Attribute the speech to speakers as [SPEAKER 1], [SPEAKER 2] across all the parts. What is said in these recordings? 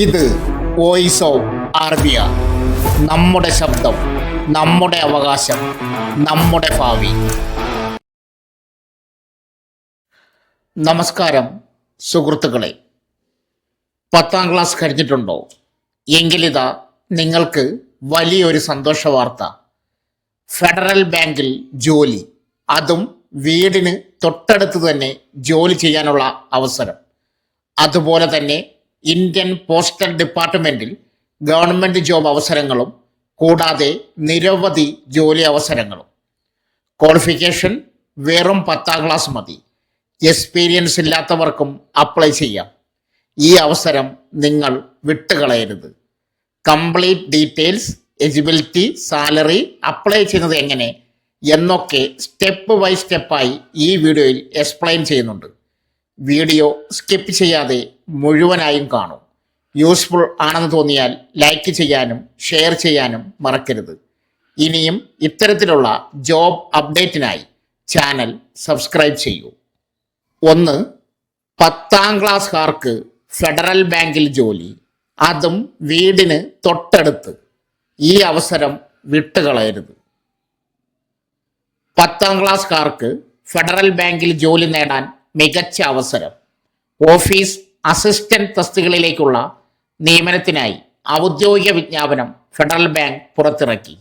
[SPEAKER 1] ഇത് voice of ആർബിയ നമ്മുടെ ശബ്ദം നമ്മുടെ അവകാശം നമ്മുടെ ഭാവി. നമസ്കാരം സുഹൃത്തുക്കളെ. പത്താം ക്ലാസ് കഴിഞ്ഞിട്ടുണ്ടോ? എങ്കിലിതാ നിങ്ങൾക്ക് വലിയൊരു സന്തോഷ വാർത്ത. ഫെഡറൽ ബാങ്കിൽ ജോലി അതും വീടിന് തൊട്ടടുത്ത് തന്നെ ജോലി ചെയ്യാനുള്ള അവസരം. അതുപോലെ തന്നെ ഇന്ത്യൻ പോസ്റ്റൽ ഡിപ്പാർട്ട്മെന്റിൽ ഗവൺമെന്റ് ജോബ് അവസരങ്ങളും കൂടാതെ നിരവധി ജോലി അവസരങ്ങളും. ക്വാളിഫിക്കേഷൻ വെറും പത്താം ക്ലാസ് മതി. എക്സ്പീരിയൻസ് ഇല്ലാത്തവർക്കും അപ്ലൈ ചെയ്യാം. ഈ അവസരം നിങ്ങൾ വിട്ടുകളയരുത്. Complete details eligibility salary apply ചെയ്യുന്നത് എങ്ങനെ എന്നൊക്കെ സ്റ്റെപ്പ് ബൈ സ്റ്റെപ്പായി ഈ വീഡിയോയിൽ എക്സ്പ്ലെയിൻ ചെയ്യുന്നുണ്ട്. വീഡിയോ സ്കിപ്പ് ചെയ്യാതെ മുഴുവനായും കാണൂ. യൂസ്ഫുൾ ആണെന്ന് തോന്നിയാൽ ലൈക്ക് ചെയ്യാനും ഷെയർ ചെയ്യാനും മറക്കരുത്. ഇനിയും ഇത്തരത്തിലുള്ള ജോബ് അപ്ഡേറ്റിനായി ചാനൽ സബ്സ്ക്രൈബ് ചെയ്യൂ. ഒന്ന് പത്താം ക്ലാസ്സുകാർക്ക് ഫെഡറൽ ബാങ്കിൽ ജോലി. അതും വീടിന് തൊട്ടടുത്ത്. ഈ അവസരം വിട്ടുകളയരുത്. പത്താം ക്ലാസ്സുകാർക്ക് ഫെഡറൽ ബാങ്കിൽ ജോലി നേടാൻ മികച്ച അവസരം. ഓഫീസ് അസിസ്റ്റന്റ് തസ്തികളിലേക്കുള്ള നിയമനത്തിനായി ഔദ്യോഗിക വിജ്ഞാപനം ഫെഡറൽ ബാങ്ക് പുറത്തിറക്കി.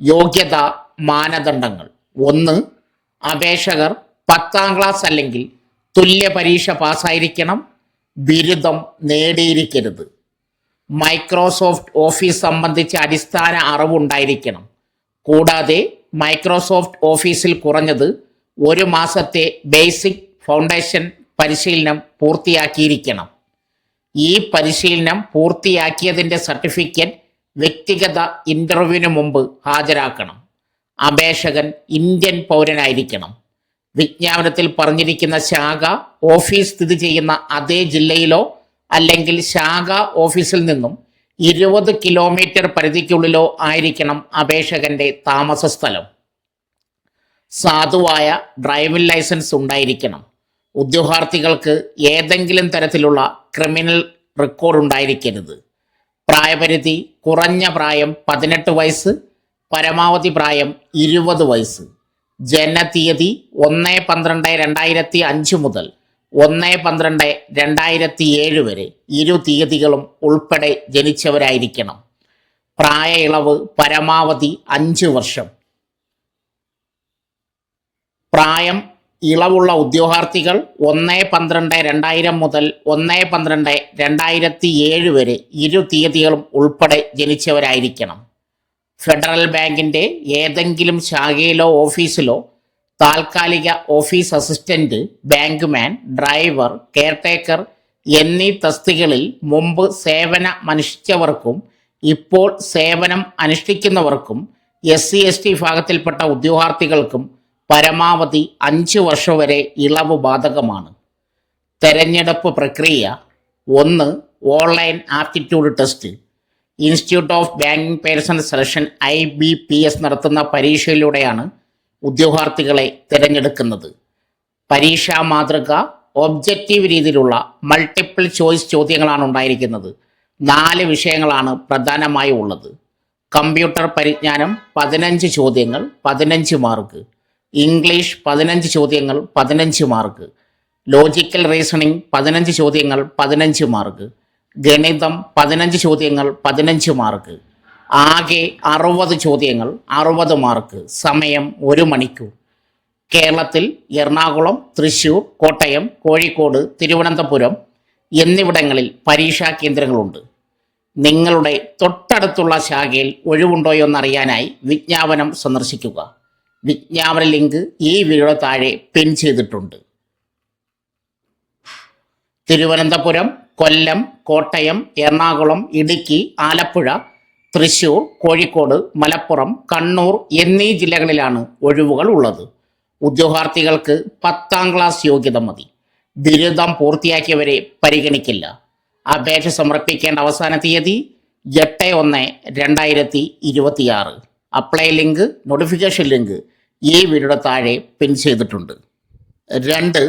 [SPEAKER 1] യോഗ്യത മാനദണ്ഡങ്ങൾ. ഒന്ന് അപേക്ഷകർ പത്താം ക്ലാസ് അല്ലെങ്കിൽ തുല്യ പരീക്ഷ പാസ്സായിരിക്കണം. ബിരുദം നേടിയിരിക്കരുത്. മൈക്രോസോഫ്റ്റ് ഓഫീസ് സംബന്ധിച്ച അടിസ്ഥാന അറിവുണ്ടായിരിക്കണം. കൂടാതെ മൈക്രോസോഫ്റ്റ് ഓഫീസിൽ കുറഞ്ഞത് ഒരു മാസത്തെ ബേസിക് ഫൗണ്ടേഷൻ പരിശീലനം പൂർത്തിയാക്കിയിരിക്കണം. ഈ പരിശീലനം പൂർത്തിയാക്കിയതിന്റെ സർട്ടിഫിക്കറ്റ് വ്യക്തിഗത ഇന്റർവ്യൂവിന് മുമ്പ് ഹാജരാക്കണം. അപേക്ഷകൻ ഇന്ത്യൻ പൗരനായിരിക്കണം. വിജ്ഞാപനത്തിൽ പറഞ്ഞിരിക്കുന്ന ശാഖ ഓഫീസ് സ്ഥിതി ചെയ്യുന്ന അതേ ജില്ലയിലോ അല്ലെങ്കിൽ ശാഖ ഓഫീസിൽ നിന്നും ഇരുപത് കിലോമീറ്റർ പരിധിക്കുള്ളിലോ ആയിരിക്കണം അപേക്ഷകന്റെ താമസ സ്ഥലം സാധുവായ ഡ്രൈവിംഗ് ലൈസൻസ് ഉണ്ടായിരിക്കണം. ഉദ്യോഗാർത്ഥികൾക്ക് ഏതെങ്കിലും തരത്തിലുള്ള ക്രിമിനൽ റെക്കോർഡ് ഉണ്ടായിരിക്കരുത്. പ്രായപരിധി കുറഞ്ഞ പ്രായം പതിനെട്ട് വയസ്സ് പരമാവധി പ്രായം ഇരുപത് വയസ്സ്. ജനതീയതി ഒന്ന് പന്ത്രണ്ട് രണ്ടായിരത്തി അഞ്ച് മുതൽ ഒന്ന് പന്ത്രണ്ട് രണ്ടായിരത്തി ഏഴ് വരെ ഇരു തീയതികളും ഉൾപ്പെടെ ജനിച്ചവരായിരിക്കണം. പ്രായ ഇളവ് പരമാവധി അഞ്ച് വർഷം. പ്രായം ഇളവുള്ള ഉദ്യോഗാർത്ഥികൾ ഒന്ന് പന്ത്രണ്ട് രണ്ടായിരം മുതൽ ഒന്ന് പന്ത്രണ്ട് രണ്ടായിരത്തി ഏഴ് വരെ ഇരു തീയതികളും ഉൾപ്പെടെ ജനിച്ചവരായിരിക്കണം. ഫെഡറൽ ബാങ്കിന്റെ ഏതെങ്കിലും ശാഖയിലോ ഓഫീസിലോ താൽക്കാലിക office assistant bankman driver caretaker എന്നീ തസ്തികളിൽ മുമ്പ് സേവനം അനുഷ്ഠിച്ചവർക്കും ഇപ്പോൾ സേവനം അനുഷ്ഠിക്കുന്നവർക്കും എസ് സി എസ് ടി വിഭാഗത്തിൽപ്പെട്ട ഉദ്യോഗാർത്ഥികൾക്കും പരമാവധി അഞ്ച് വർഷം വരെ ഇളവ് ബാധകമാണ്. തെരഞ്ഞെടുപ്പ് പ്രക്രിയ ഒന്ന് online aptitude test. Institute of banking person selection I B P S നടത്തുന്ന പരീക്ഷയിലൂടെയാണ് ഉദ്യോഗാർത്ഥികളെ തിരഞ്ഞെടുക്കുന്നത്. പരീക്ഷാ മാതൃക ഒബ്ജക്റ്റീവ് രീതിയിലുള്ള മൾട്ടിപ്പിൾ ചോയ്സ് ചോദ്യങ്ങളാണ് ഉണ്ടായിരിക്കുന്നത്. നാല് വിഷയങ്ങളാണ് പ്രധാനമായും ഉള്ളത് കമ്പ്യൂട്ടർ പരിജ്ഞാനം പതിനഞ്ച് ചോദ്യങ്ങൾ പതിനഞ്ച് മാർക്ക്. ഇംഗ്ലീഷ് പതിനഞ്ച് ചോദ്യങ്ങൾ പതിനഞ്ച് മാർക്ക് ലോജിക്കൽ റീസണിംഗ് പതിനഞ്ച് ചോദ്യങ്ങൾ പതിനഞ്ച് മാർക്ക് ഗണിതം പതിനഞ്ച് ചോദ്യങ്ങൾ പതിനഞ്ച് മാർക്ക് ആകെ അറുപത് ചോദ്യങ്ങൾ അറുപത് മാർക്ക് സമയം ഒരു മണിക്കൂർ. കേരളത്തിൽ എറണാകുളം തൃശൂർ കോട്ടയം കോഴിക്കോട് തിരുവനന്തപുരം എന്നിവിടങ്ങളിൽ പരീക്ഷാ കേന്ദ്രങ്ങളുണ്ട്. നിങ്ങളുടെ തൊട്ടടുത്തുള്ള ശാഖയിൽ ഒഴിവുണ്ടോയോ എന്നറിയാനായി വിജ്ഞാപനം സന്ദർശിക്കുക. വിജ്ഞാപന ലിങ്ക് ഈ വീഡിയോ താഴെ പിൻ ചെയ്തിട്ടുണ്ട്. തിരുവനന്തപുരം കൊല്ലം കോട്ടയം എറണാകുളം ഇടുക്കി ആലപ്പുഴ തൃശൂർ കോഴിക്കോട് മലപ്പുറം കണ്ണൂർ എന്നീ ജില്ലകളിലാണ് ഒഴിവുകൾ ഉള്ളത്. ഉദ്യോഗാർത്ഥികൾക്ക് പത്താം ക്ലാസ് യോഗ്യത മതി. ബിരുദം പൂർത്തിയാക്കിയവരെ പരിഗണിക്കില്ല. അപേക്ഷ സമർപ്പിക്കേണ്ട അവസാന തീയതി എട്ട് ഒന്ന് രണ്ടായിരത്തി ഇരുപത്തിയാറ്. അപ്ലൈ ലിങ്ക് നോട്ടിഫിക്കേഷൻ ലിങ്ക് ഈ വീഡിയോയുടെ താഴെ പിൻ ചെയ്തിട്ടുണ്ട്. രണ്ട്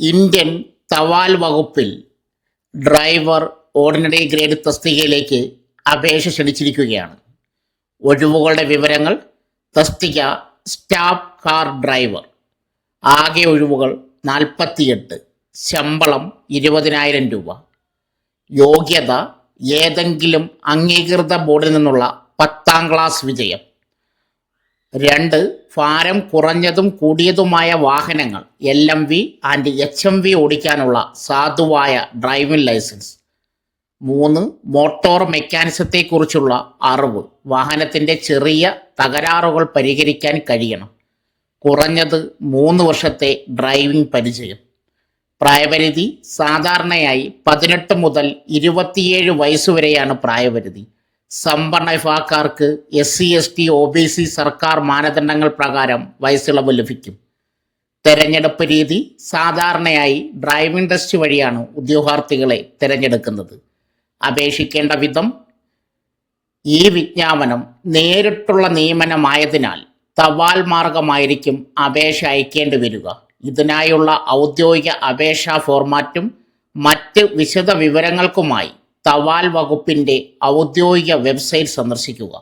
[SPEAKER 1] ഇന്ത്യൻ തവാൽ വകുപ്പിൽ ഡ്രൈവർ ഓർഡിനറി ഗ്രേഡ് തസ്തികയിലേക്ക് അപേക്ഷ ക്ഷണിച്ചിരിക്കുകയാണ്. ഒഴിവുകളുടെ വിവരങ്ങൾ തസ്തിക സ്റ്റാഫ് കാർ ഡ്രൈവർ. ആകെ ഒഴിവുകൾ നാൽപ്പത്തിയെട്ട്. ശമ്പളം ഇരുപതിനായിരം രൂപ. യോഗ്യത ഏതെങ്കിലും അംഗീകൃത ബോർഡിൽ നിന്നുള്ള പത്താം ക്ലാസ് വിജയം. രണ്ട് ഭാരം കുറഞ്ഞതും കൂടിയതുമായ വാഹനങ്ങൾ L M V and H M V ഓടിക്കാനുള്ള സാധുവായ ഡ്രൈവിംഗ് ലൈസൻസ് മൂന്ന് മോട്ടോർ മെക്കാനിസത്തെക്കുറിച്ചുള്ള അറിവ് വാഹനത്തിന്റെ ചെറിയ തകരാറുകൾ പരിഹരിക്കാൻ കഴിയണം. കുറഞ്ഞത് മൂന്ന് വർഷത്തെ ഡ്രൈവിംഗ് പരിചയം. പ്രായപരിധി സാധാരണയായി പതിനെട്ട് മുതൽ ഇരുപത്തിയേഴ് വയസ്സുവരെയാണ് പ്രായപരിധി. സമ്പന്ന വിഭാഗക്കാർക്ക് S C S T O B C സർക്കാർ മാനദണ്ഡങ്ങൾ പ്രകാരം വയസ്സിളവ് ലഭിക്കും. തെരഞ്ഞെടുപ്പ് രീതി സാധാരണയായി ഡ്രൈവിംഗ് ടെസ്റ്റ് വഴിയാണ് ഉദ്യോഗാർത്ഥികളെ തിരഞ്ഞെടുക്കുന്നത്. അപേക്ഷിക്കേണ്ട വിധം ഈ വിജ്ഞാപനം നേരിട്ടുള്ള നിയമനമായതിനാൽ തപാൽ മാർഗമായിരിക്കും അപേക്ഷ അയക്കേണ്ടി വരിക. ഇതിനായുള്ള ഔദ്യോഗിക അപേക്ഷാ ഫോർമാറ്റും മറ്റ് വിശദ വിവരങ്ങൾക്കുമായി തപാൽ വകുപ്പിന്റെ ഔദ്യോഗിക വെബ്സൈറ്റ് സന്ദർശിക്കുക.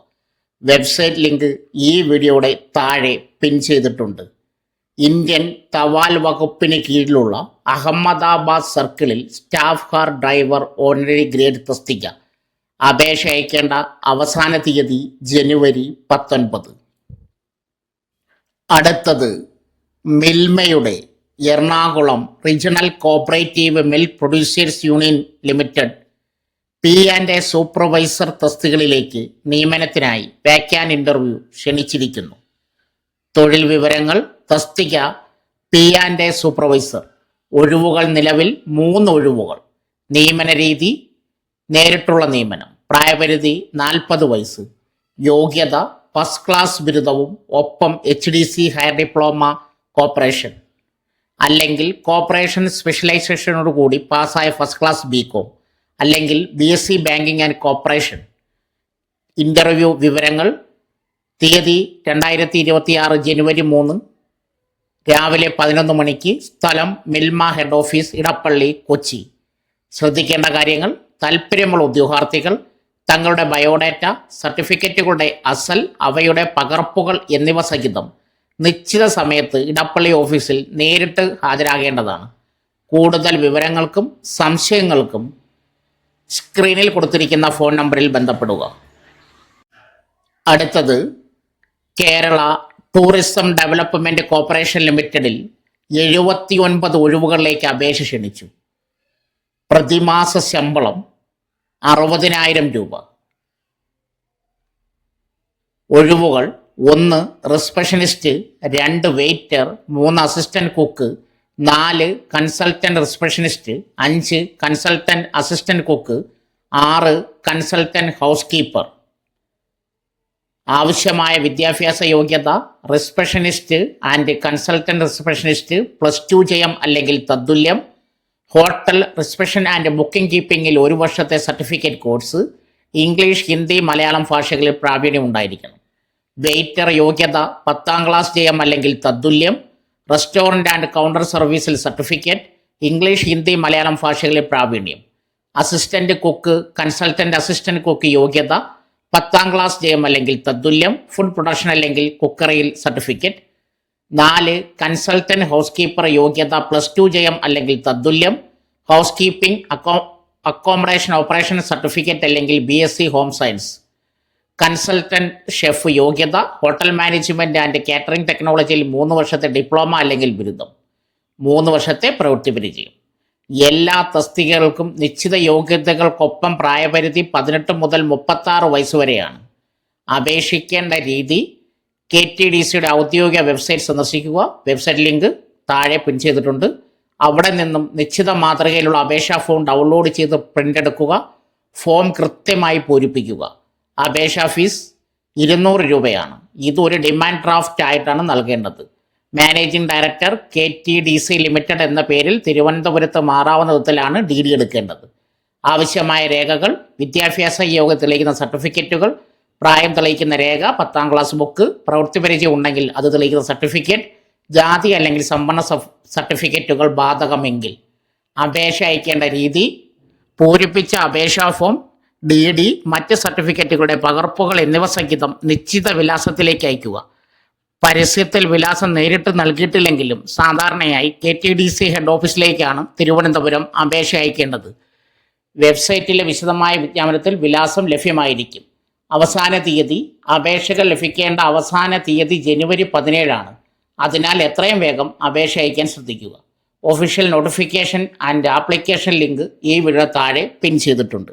[SPEAKER 1] വെബ്സൈറ്റ് ലിങ്ക് ഈ വീഡിയോയുടെ താഴെ പിൻ ചെയ്തിട്ടുണ്ട്. ഇന്ത്യൻ തപാൽ വകുപ്പിന് കീഴിലുള്ള അഹമ്മദാബാദ് സർക്കിളിൽ staff car driver ordinary grade തസ്തിക അപേക്ഷ അയക്കേണ്ട അവസാന തീയതി ജനുവരി പത്തൊൻപത്. അടുത്തത് മിൽമയുടെ Ernakulam regional cooperative milk producers union limited. P and A supervisor തസ്തികളിലേക്ക് നിയമനത്തിനായി വാക്യാൻ ഇന്റർവ്യൂ ക്ഷണിച്ചിരിക്കുന്നു. തൊഴിൽ വിവരങ്ങൾ തസ്തിക പി ആൻഡ് എ സൂപ്പർവൈസർ ഒഴിവുകൾ നിലവിൽ മൂന്ന് ഒഴിവുകൾ നിയമന രീതി നേരിട്ടുള്ള നിയമനം പ്രായപരിധി നാൽപ്പത് വയസ്സ് യോഗ്യത ഫസ്റ്റ് ക്ലാസ് ബിരുദവും ഒപ്പം H D C higher diploma corporation അല്ലെങ്കിൽ കോർപ്പറേഷൻ സ്പെഷ്യലൈസേഷനോടുകൂടി പാസ്സായ ഫസ്റ്റ് ക്ലാസ് ബി കോം. അല്ലെങ്കിൽ B S C banking and corporation interview വിവരങ്ങൾ തീയതി രണ്ടായിരത്തി ഇരുപത്തി ആറ് ജനുവരി മൂന്ന് രാവിലെ പതിനൊന്ന് മണിക്ക് സ്ഥലം മിൽമ ഹെഡ് ഓഫീസ് ഇടപ്പള്ളി കൊച്ചി. ശ്രദ്ധിക്കേണ്ട കാര്യങ്ങൾ താല്പര്യമുള്ള ഉദ്യോഗാർത്ഥികൾ തങ്ങളുടെ ബയോഡാറ്റ സർട്ടിഫിക്കറ്റുകളുടെ അസൽ അവയുടെ പകർപ്പുകൾ എന്നിവ സഹിതം നിശ്ചിത സമയത്ത് ഇടപ്പള്ളി ഓഫീസിൽ നേരിട്ട് ഹാജരാകേണ്ടതാണ്. കൂടുതൽ വിവരങ്ങൾക്കും സംശയങ്ങൾക്കും സ്ക്രീനിൽ കൊടുത്തിരിക്കുന്ന ഫോൺ നമ്പറിൽ ബന്ധപ്പെടുക. അടുത്തത് കേരള ടൂറിസം ഡെവലപ്മെന്റ് കോർപ്പറേഷൻ ലിമിറ്റഡിൽ എഴുപത്തി ഒൻപത് ഒഴിവുകളിലേക്ക് അപേക്ഷ ക്ഷണിച്ചു. പ്രതിമാസ ശമ്പളം അറുപതിനായിരം രൂപ. ഒഴിവുകൾ ഒന്ന് റിസപ്ഷനിസ്റ്റ് രണ്ട് വെയിറ്റർ മൂന്ന് അസിസ്റ്റന്റ് കുക്ക് നാല് കൺസൾട്ടന്റ് റിസപ്ഷനിസ്റ്റ് അഞ്ച് കൺസൾട്ടന്റ് അസിസ്റ്റന്റ് കുക്ക് ആറ് കൺസൾട്ടന്റ് ഹൗസ് കീപ്പർ ആവശ്യമായ വിദ്യാഭ്യാസ യോഗ്യത receptionist and consultant receptionist plus two ജയം അല്ലെങ്കിൽ തത്തുല്യം ഹോട്ടൽ റിസപ്ഷൻ ആൻഡ് ബുക്കിംഗ് കീപ്പിംഗിൽ ഒരു വർഷത്തെ certificate course English Hindi Malayalam ഭാഷകളിൽ പ്രാവീണ്യം ഉണ്ടായിരിക്കണം. വെയിറ്റർ യോഗ്യത പത്താം ക്ലാസ് ജയം അല്ലെങ്കിൽ തത്തുല്യം റെസ്റ്റോറന്റ് ആൻഡ് കൗണ്ടർ സർവീസിൽ സർട്ടിഫിക്കറ്റ് ഇംഗ്ലീഷ് ഹിന്ദി മലയാളം ഭാഷകളിൽ പ്രാവീണ്യം. Assistant cook consultant assistant cook യോഗ്യത പത്താം ക്ലാസ് ജയം അല്ലെങ്കിൽ തത്തുല്യം ഫുഡ് പ്രൊഡക്ഷൻ അല്ലെങ്കിൽ കുക്കറിയിൽ സർട്ടിഫിക്കറ്റ്. നാല് കൺസൾട്ടന്റ് ഹൗസ് കീപ്പർ യോഗ്യത പ്ലസ് ടു ജയം അല്ലെങ്കിൽ തത്തുല്യം house keeping അക്കോ accommodation operation certificate അല്ലെങ്കിൽ B S C home science. Consultant chef യോഗ്യത ഹോട്ടൽ മാനേജ്മെന്റ് ആൻഡ് കാറ്ററിംഗ് ടെക്നോളജിയിൽ മൂന്ന് വർഷത്തെ ഡിപ്ലോമ അല്ലെങ്കിൽ ബിരുദം. മൂന്ന് വർഷത്തെ പ്രവൃത്തി പരിചയം എല്ലാ തസ്തികകൾക്കും നിശ്ചിത യോഗ്യതകൾക്കൊപ്പം പ്രായപരിധി പതിനെട്ട് മുതൽ മുപ്പത്താറ് വയസ്സ് വരെയാണ്. അപേക്ഷിക്കേണ്ട രീതി കെ ടി ഡി സിയുടെ ഔദ്യോഗിക വെബ്സൈറ്റ് സന്ദർശിക്കുക. വെബ്സൈറ്റ് ലിങ്ക് താഴെ പിൻ ചെയ്തിട്ടുണ്ട്. അവിടെ നിന്നും നിശ്ചിത മാതൃകയിലുള്ള അപേക്ഷാ ഫോം ഡൗൺലോഡ് ചെയ്ത് പ്രിന്റ് എടുക്കുക. ഫോം കൃത്യമായി പൂരിപ്പിക്കുക. അപേക്ഷാ ഫീസ് ഇരുന്നൂറ് രൂപയാണ്. ഇതൊരു ഡിമാൻഡ് ഡ്രാഫ്റ്റ് ആയിട്ടാണ് നൽകേണ്ടത്. Managing director K T D C limited എന്ന പേരിൽ തിരുവനന്തപുരത്ത് മാറാവുന്ന വിധത്തിലാണ് ഡി ഡി എടുക്കേണ്ടത്. ആവശ്യമായ രേഖകൾ വിദ്യാഭ്യാസ യോഗ തെളിയിക്കുന്ന സർട്ടിഫിക്കറ്റുകൾ പ്രായം തെളിയിക്കുന്ന രേഖ പത്താം ക്ലാസ് ബുക്ക് പ്രവൃത്തി പരിചയം ഉണ്ടെങ്കിൽ അത് തെളിയിക്കുന്ന സർട്ടിഫിക്കറ്റ് ജാതി അല്ലെങ്കിൽ സമ്പന്ന സർട്ടിഫിക്കറ്റുകൾ ബാധകമെങ്കിൽ. അപേക്ഷ അയക്കേണ്ട രീതി പൂരിപ്പിച്ച അപേക്ഷാ ഫോം ഡി ഡി മറ്റ് സർട്ടിഫിക്കറ്റുകളുടെ പകർപ്പുകൾ എന്നിവ സഹിതം നിശ്ചിത വിലാസത്തിലേക്ക് അയക്കുക. പരസ്യത്തിൽ വിലാസം നേരിട്ട് നൽകിയിട്ടില്ലെങ്കിലും സാധാരണയായി K T D C head ഓഫീസിലേക്കാണ് Thiruvananthapuram അപേക്ഷ അയക്കേണ്ടത്. വെബ്സൈറ്റിലെ വിശദമായ വിജ്ഞാപനത്തിൽ വിലാസം ലഭ്യമായിരിക്കും. അവസാന തീയതി അപേക്ഷകൾ ലഭിക്കേണ്ട അവസാന തീയതി ജനുവരി പതിനേഴാണ്. അതിനാൽ എത്രയും വേഗം അപേക്ഷ അയക്കാൻ ശ്രദ്ധിക്കുക. Official notification and application link ഈ വീഡിയോ താഴെ പിൻ ചെയ്തിട്ടുണ്ട്.